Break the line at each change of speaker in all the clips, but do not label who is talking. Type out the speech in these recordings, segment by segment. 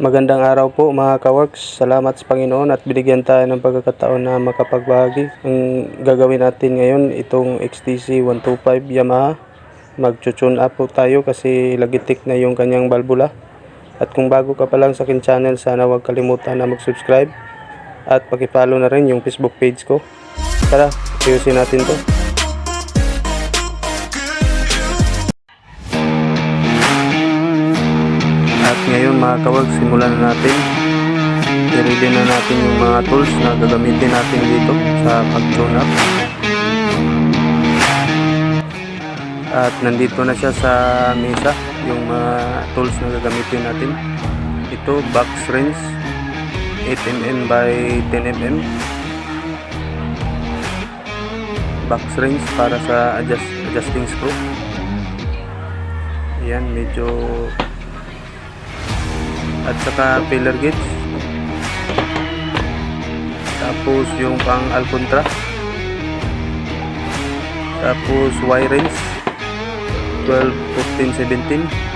Magandang araw po mga kaworks. Salamat sa Panginoon at binigyan tayo ng pagkakataon na makapagbahagi. Ang gagawin natin ngayon itong XTC 125 Yamaha. Mag-tune up po tayo kasi lagitik na yung kanyang balbula. At kung bago ka pa lang sa akin channel, sana huwag kalimutan na mag-subscribe. At pakipollow na rin yung Facebook page ko. Tara, ayusin natin to. Mga kawag, simulan na natin. I-ready na natin yung mga tools na gagamitin natin dito sa pag-tune up. At nandito na siya sa mesa, yung mga tools na gagamitin natin. Ito, box wrench, 8mm by 10mm. Box wrench para sa adjust, adjusting screw. Ayan, medyo at saka pillar gauge. Tapos yung pang alcontra. Tapos wire range 12, 14, 17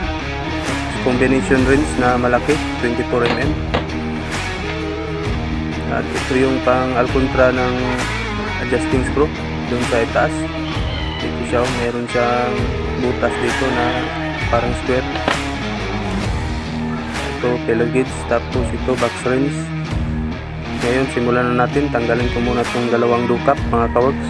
combination range na malaki 24mm at ito yung pang alcontra ng adjusting screw dun sa itaas. Ito siya meron siyang butas dito na parang square ito pillar gauge tapos ito box wrench ngayon simulan na natin. Tanggalin ko muna itong dalawang dukap mga kaworks.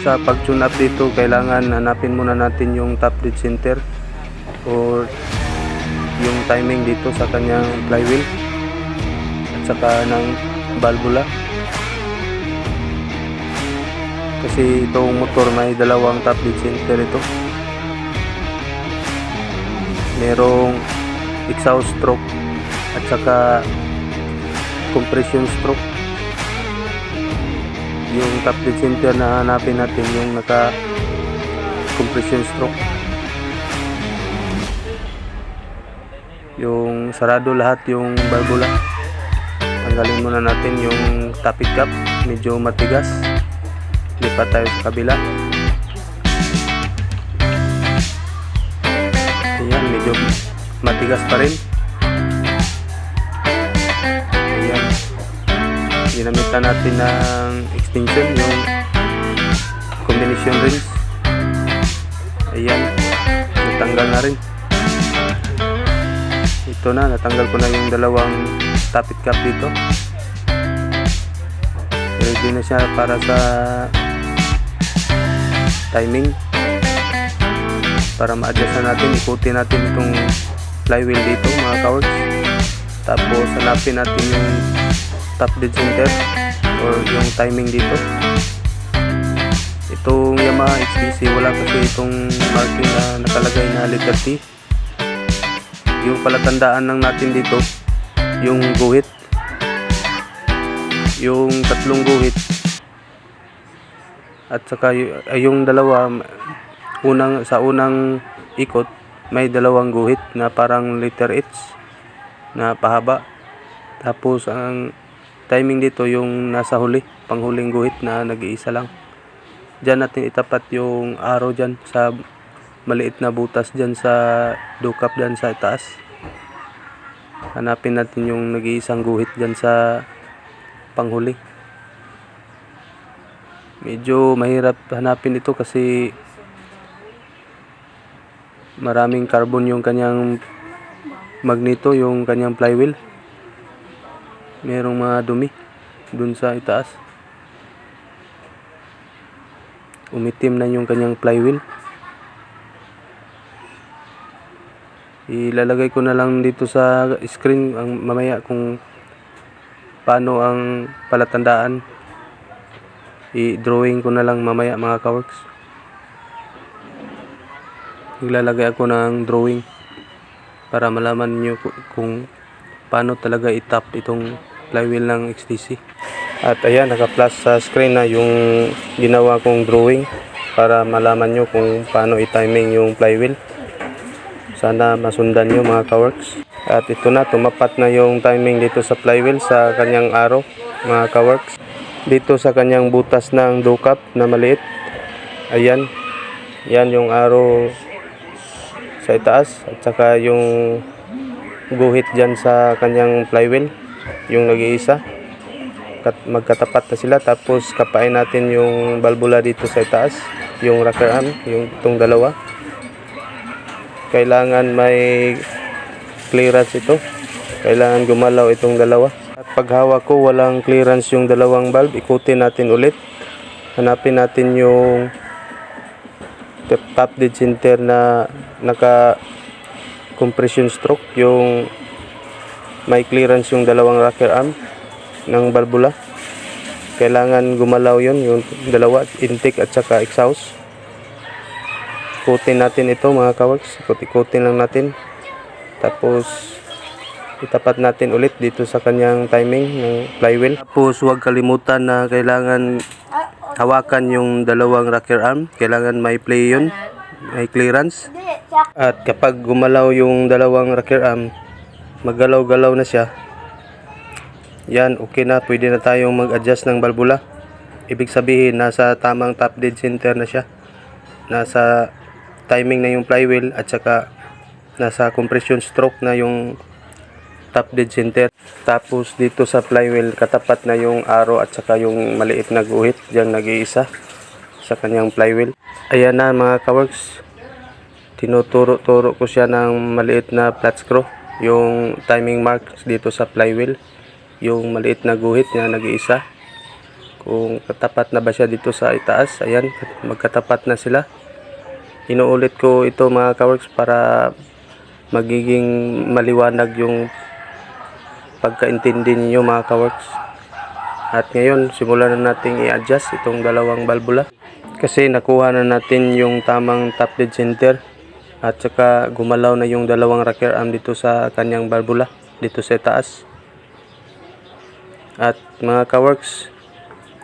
Sa pag tune up dito kailangan hanapin muna natin yung top dead center or yung timing dito sa kanyang flywheel at saka ng valvula. Kasi itong motor may dalawang top dead center ito merong exhaust stroke at saka compression stroke. Yung top dead center na hanapin natin yung naka compression stroke. Yung sarado lahat yung valvula. Tanggalin muna natin yung tappet cap. Medyo matigas. Lipat tayo sa kabila medyo matigas pa rin. Ayan. Ginamitan natin ng extension, yung combination rings. Ayan. Natanggal na rin. Ito na, natanggal ko na yung dalawang tappet cap dito. Ready na siya para sa timing para ma-adjust na natin. Ikutin natin itong flywheel dito mga cowards tapos hanapin natin yung top dead center or yung timing dito. Itong Yamaha XPC wala kasi itong marking na nakalagay na letter T yung palatandaan lang natin dito yung guhit. Yung tatlong guhit. At saka yung dalawa unang sa unang ikot may dalawang guhit na parang letter H na pahaba. Tapos ang timing dito yung nasa huli panghuling guhit na nag-iisa lang. Diyan natin itapat yung arrow dyan sa maliit na butas dyan sa dukap dyan sa taas hanapin natin yung nag-iisang guhit dyan sa panghuli. Medyo mahirap hanapin ito kasi maraming carbon yung kanyang magneto, yung kanyang flywheel. Merong mga dumi dun sa itaas. Umitim na yung kanyang flywheel. Ilalagay ko na lang dito sa screen ang mamaya kung paano ang palatandaan. I-drawing ko na lang mamaya mga kaworks. Naglalagay ako ng drawing para malaman niyo ku- kung paano talaga itap itong flywheel ng XTC. At ayan, naka-flash sa screen na yung ginawa kong drawing para malaman nyo kung paano i-timing yung flywheel. Sana masundan nyo mga kaworks. At ito na, tumapat na yung timing dito sa flywheel sa kanyang arrow mga kaworks. Dito sa kanyang butas ng dukap na maliit. Ayan. Yan yung arrow sa itaas at saka yung guhit dyan sa kanyang flywheel yung nag-iisa. Kat magkatapat na sila tapos kapain natin yung balbula dito sa itaas yung rocker arm yung itong dalawa. Kailangan may clearance ito. Kailangan gumalaw itong dalawa. At paghawak ko walang clearance yung dalawang valve ikutin natin ulit. Hanapin natin yung top dead center na naka compression stroke yung may clearance yung dalawang rocker arm ng balbula. Kailangan gumalaw yon yung dalawa intake at saka exhaust. Ikutin natin ito mga kaworks ikut-ikutin lang natin. Tapos itapat natin ulit dito sa kanyang timing ng flywheel. Tapos huwag kalimutan na kailangan hawakan yung dalawang rocker arm. Kailangan may play yun. May clearance. At kapag gumalaw yung dalawang rocker arm maggalaw-galaw na siya. Yan okay na. Pwede na tayong mag-adjust ng balbula. Ibig sabihin nasa tamang top dead center na siya. Nasa timing na yung flywheel at saka nasa compression stroke na yung top dead center tapos dito sa flywheel katapat na yung arrow at saka yung maliit na guhit. Dyan nag-iisa sa kanyang flywheel. Ayan na mga kaworks. Tinuturo-turo ko siya ng maliit na flat screw. Yung timing marks dito sa flywheel. Yung maliit na guhit niya nag-iisa. Kung katapat na ba siya dito sa itaas ayan magkatapat na sila. Inuulit ko ito mga kaworks para magiging maliwanag yung pagkaintindi ninyo mga kaworks. At ngayon simulan na nating i-adjust itong dalawang balbula. Kasi nakuha na natin yung tamang top dead center. At saka gumalaw na yung dalawang rocker arm dito sa kanyang balbula dito sa taas. At mga kaworks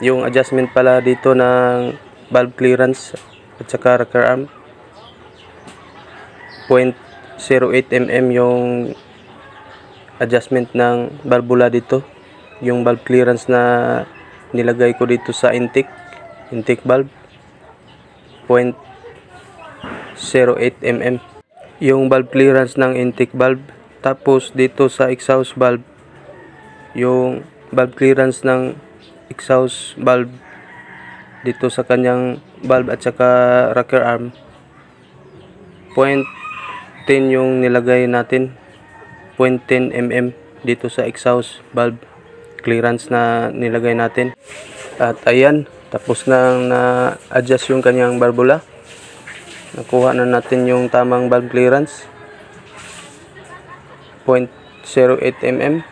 yung adjustment pala dito ng valve clearance at saka rocker arm 0.08 mm yung adjustment ng valvula dito. Yung valve clearance na nilagay ko dito sa intake intake valve 0.08 mm yung valve clearance ng intake valve tapos dito sa exhaust valve yung valve clearance ng exhaust valve dito sa kanyang valve at saka rocker arm 0.10 yung nilagay natin 0.10 mm dito sa exhaust valve clearance na nilagay natin. At ayan tapos na na adjust yung kanyang barbula. Nakuha na natin yung tamang valve clearance. 0.08 mm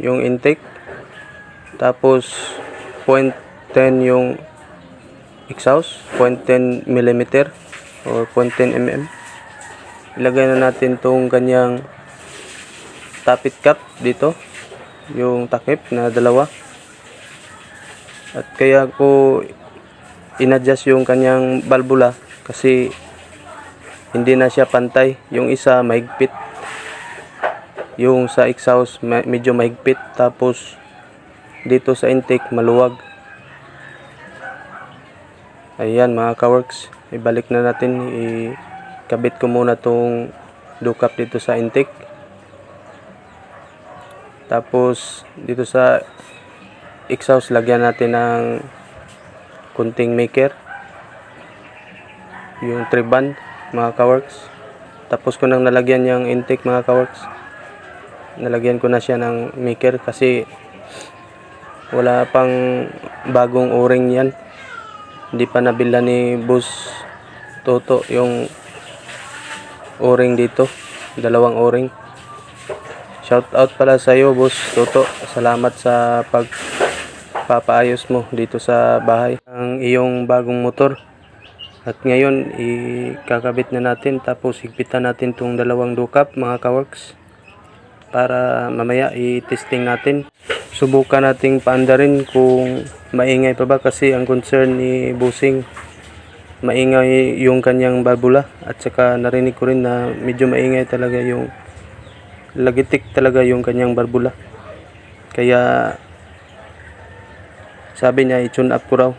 yung intake. Tapos 0.10 yung exhaust 0.10 mm or 0.10 mm ilagay na natin tong kanyang tapit cap dito. Yung takip na dalawa. At kaya ko inadjust yung kanyang balbula kasi hindi na siya pantay. Yung isa mahigpit. Yung sa exhaust medyo mahigpit. Tapos dito sa intake maluwag. Ayan mga kaworks. Ibalik na natin. Ikabit ko muna tong dukap dito sa intake tapos dito sa exhaust lagyan natin ng kunting maker. Yung triban mga kaworks. Tapos ko nang nalagyan yung intake mga kaworks. Nalagyan ko na siya ng maker kasi wala pang bagong o-ring yan. Hindi pa nabila ni boss Toto yung o-ring dito. Dalawang o-ring shout out pala sa iyo boss Toto. Salamat sa pagpapaayos mo dito sa bahay ang iyong bagong motor. At ngayon ikakabit na natin tapos higpitan natin tong dalawang dukap mga kaworks para mamaya i-testing natin. Subukan nating paandarin kung maingay pa ba kasi ang concern ni Busing maingay yung kanyang balbula at saka narinig ko rin na medyo maingay talaga yung lagitik talaga yung kanyang barbula. Kaya sabi niya i-tune up ko raw.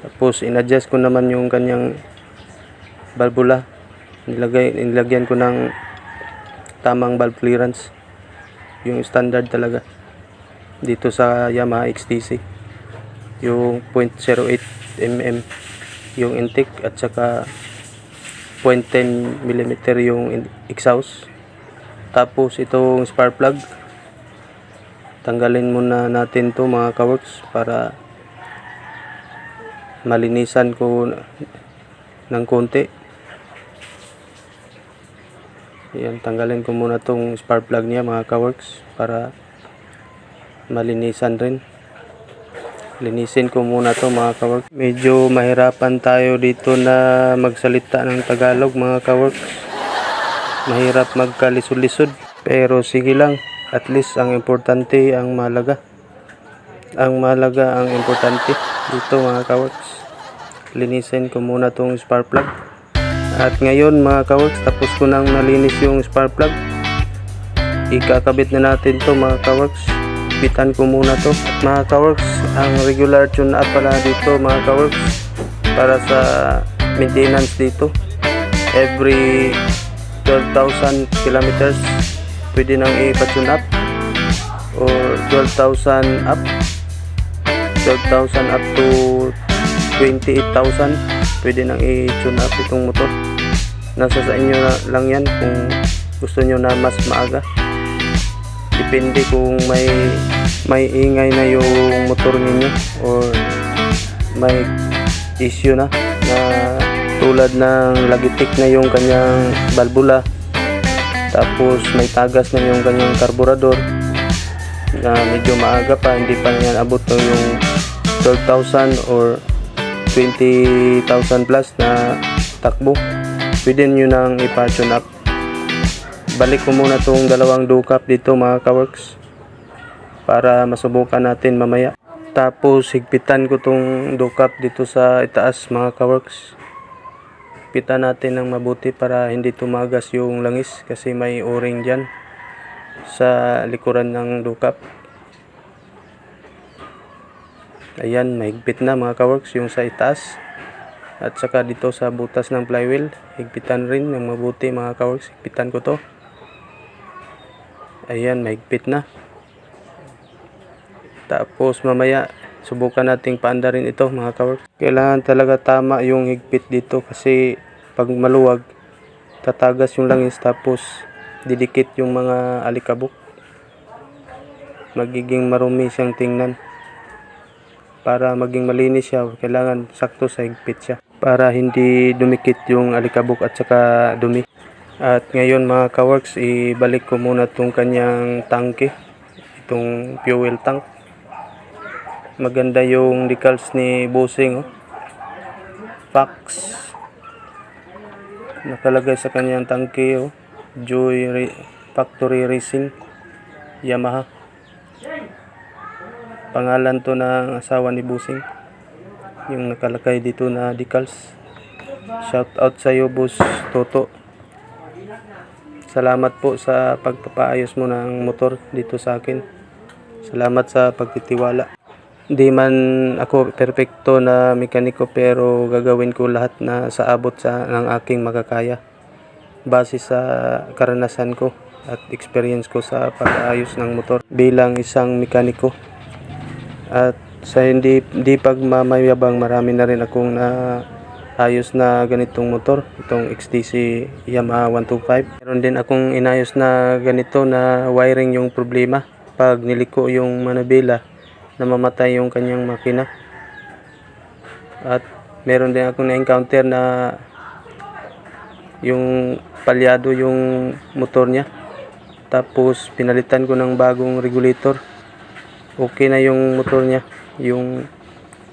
Tapos in-adjust ko naman yung kanyang balbula nilagay nilagyan ko ng tamang valve clearance. Yung standard talaga. Dito sa Yamaha XTC yung 0.08 mm yung intake at saka 0.10 mm yung exhaust tapos itong spark plug tanggalin muna natin to mga kaworks para malinisan ko ng konti. Yan tanggalin ko muna tong spark plug niya mga kaworks para malinisan rin. Linisin ko muna to mga kaworks. Medyo mahirapan tayo dito na magsalita ng Tagalog mga kaworks mahirap magkalisod-lisod pero sige lang. At least ang importante ang malaga. Ang malaga ang importante. Dito mga kaworks linisin ko muna tong spark plug. At ngayon mga kaworks tapos ko nang nalinis yung spark plug. Ikakabit na natin to mga kaworks bitan ko muna to. At mga kaworks ang regular tune up pala dito mga kaworks para sa maintenance dito. Every 12,000 kilometers pwede nang ipa-tune up. Or 12,000 up. 12,000 up to 28,000 pwede nang i-tune up itong motor. Nasa sa inyo lang yan kung gusto nyo na mas maaga. Depende kung may may ingay na yung motor ninyo or may issue na na tulad ng lagitik na yung kanyang balbula. Tapos may tagas na yung kanyang karburador na medyo maaga pa hindi pa yan abot ng yung 12,000 or 20,000 plus na takbo. Pwede nyo nang ipa-tune up. Balik ko muna tong dalawang dukap dito mga kaworks para masubukan natin mamaya. Tapos higpitan ko tong dukap dito sa itaas mga kaworks higpitan natin ng mabuti para hindi tumagas yung langis kasi may o-ring dyan sa likuran ng dukap. Ayan mahigpit na mga kaworks yung sa itaas at saka dito sa butas ng flywheel. Higpitan rin ng mabuti mga kaworks higpitan ko to. Ayan mahigpit na. Tapos mamaya subukan nating paanda rin ito mga kaworks. Kailangan talaga tama yung higpit dito kasi pag maluwag tatagas yung langis tapos didikit yung mga alikabok. Magiging marumi siyang tingnan. Para maging malinis siya kailangan sakto sa higpit siya. Para hindi dumikit yung alikabok at saka dumi. At ngayon mga kaworks ibalik ko muna tong kanyang tangke itong fuel tank maganda yung decals ni Busing oh. Pax. Nakalagay sa kanyang tangke oh. Joy Ra- Factory Racing Yamaha. Pangalan to ng asawa ni Busing yung nakalagay dito na decals. Shout out sa iyo boss Toto. Salamat po sa pagpapaayos mo ng motor dito sa akin. Salamat sa pagtitiwala di man ako perpekto na mekaniko pero gagawin ko lahat na sa abot sa ng aking makakaya base sa karanasan ko at experience ko sa pag-ayos ng motor bilang isang mekaniko. At sa hindi di pagmamayabang marami na rin akong na ayos na ganitong motor itong XTC Yamaha 125 meron din akong inayos na ganito na wiring yung problema pag niliko yung manabila namamatay yung kanyang makina. At meron din akong na-encounter na yung palyado yung motor niya. Tapos pinalitan ko ng bagong regulator. Okay na yung motor niya. Yung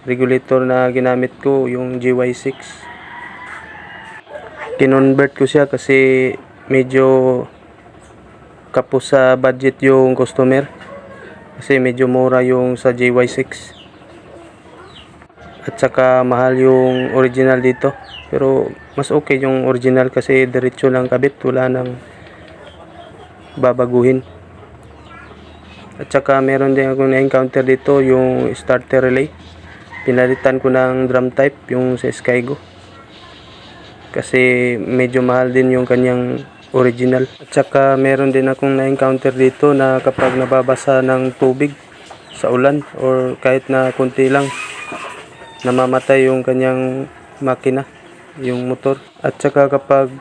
regulator na ginamit ko yung GY6 kinonvert ko siya kasi medyo kapos sa budget yung customer kasi medyo mura yung sa GY6 at saka mahal yung original dito. Pero mas okay yung original kasi diretso lang kabit. Wala nang babaguhin. At saka meron din ako na-encounter dito yung starter relay. Pinalitan ko ng drum type yung sa Skygo. Kasi medyo mahal din yung kanyang original. At saka meron din akong na-encounter dito na kapag nababasa ng tubig sa ulan or kahit na kunti lang namamatay yung kanyang makina, yung motor. At saka kapag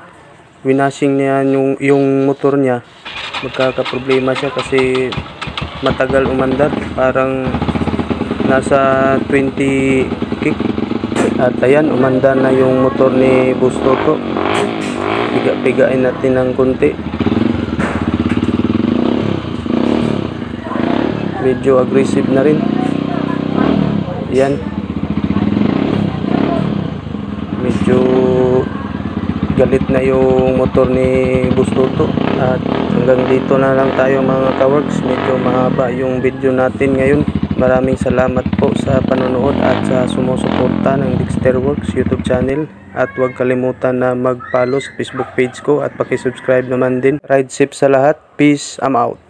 winashing niya yung, yung motor niya, magkakaproblema siya kasi matagal umandar. Parang nasa 20 kick. At ayan, umanda na yung motor ni Bustoto. Piga-pigain natin ng konti. Medyo aggressive na rin. Yan. Medyo galit na yung motor ni Bustoto. At hanggang dito na lang tayo mga kaworks. Medyo mahaba yung video natin ngayon. Maraming salamat po sa panonood at sa sumusuporta ng Dexter Works YouTube channel. At huwag kalimutan na mag-follow sa Facebook page ko at pakisubscribe naman din. Ride safe sa lahat. Peace. I'm out.